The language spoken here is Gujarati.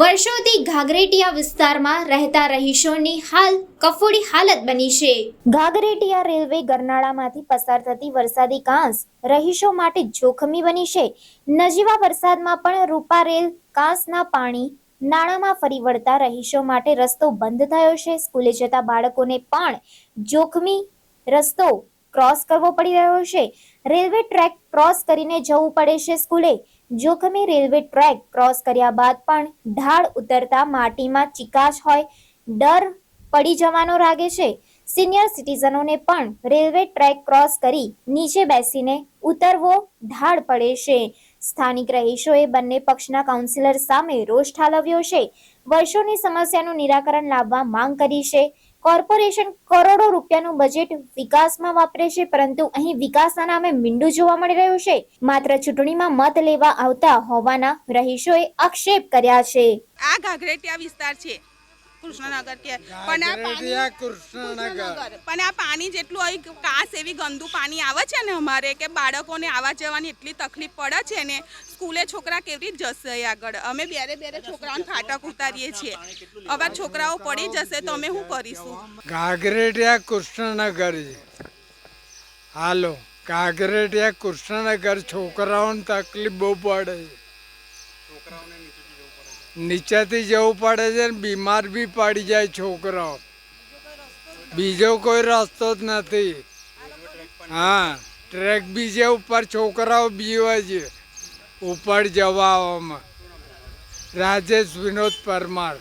વર્ષોથી ઘાઘરેટિયા વિસ્તારમાં રહેતા રહીશોની હાલ કફોડી હાલત બની છે. ઘાઘરેટિયા રેલવે ગરનાળામાંથી પસાર થતી વરસાદી કાંસ રહીશો માટે જોખમી બની છે. નજીવા વરસાદમાં પણ રૂપા રેલ કાંસના પાણી નાણામાં ફરી વળતા રહીશો માટે રસ્તો બંધ થયો છે. સ્કૂલે જતા બાળકોને પણ જોખમી રસ્તો ક્રોસ કરવો પડી રહ્યો છે. રેલવે ટ્રેક ક્રોસ કરીને જવું પડે છે સ્કૂલે. જોખમી રેલવે ટ્રેક ક્રોસ કર્યા બાદ પણ ઢાળ ઉતરતા માટીમાં ચિકાશ હોય, ડર પડી જવાનો લાગે છે. સિનિયર સિટીઝનોને પણ રેલવે ટ્રેક ક્રોસ કરી નીચે બેસીને ઉતરવો ઢાળ પડે છે. સ્થાનિક રહીશોએ બંને પક્ષના કાઉન્સિલર સામે રોષ ઠાલવ્યો છે. વર્ષોની સમસ્યાનું નિરાકરણ લાવવા માંગ કરી છે. કોર્પોરેશન કરોડો રૂપિયાનું બજેટ વિકાસમાં વાપરે છે, પરંતુ અહીં વિકાસના નામે મીંડું જોવા મળી રહ્યું છે. માત્ર ચૂંટણીમાં મત લેવા આવતા હોવાના રહીશોએ આક્ષેપ કર્યા છે. આ ઘાઘરેટિયા વિસ્તાર છે. કૃષ્ણનગર કે પણ આ પાણી કૃષ્ણનગર. પણ આ પાણી જેટલું અહીં કાસ એવી ગંદુ પાણી આવે છે ને અમારે કે બાળકોને આવવા જવાની એટલી તકલીફ પડે છે ને સ્કૂલે છોકરા કેવી રીતે જશે આગળ? અમે બેરે બેરે છોકરાઓને ફાટક ઉતારીએ છીએ. હવે છોકરાઓ પડી જશે તો અમે શું કરીશું? ઘાઘરેટિયા કૃષ્ણનગર. હાલો ઘાઘરેટિયા કૃષ્ણનગર. છોકરાઓને તકલીફ બહુ પડે. છે નીચેથી જવું પડે છે ને બીમાર બી પડી જાય છોકરાઓ. બીજો કોઈ રસ્તો જ નથી. હા, ટ્રેક બી છે ઉપર છોકરાઓ બીવે છે. ઉપર જવા આવવામાં રાજેશ વિનોદ પરમાર.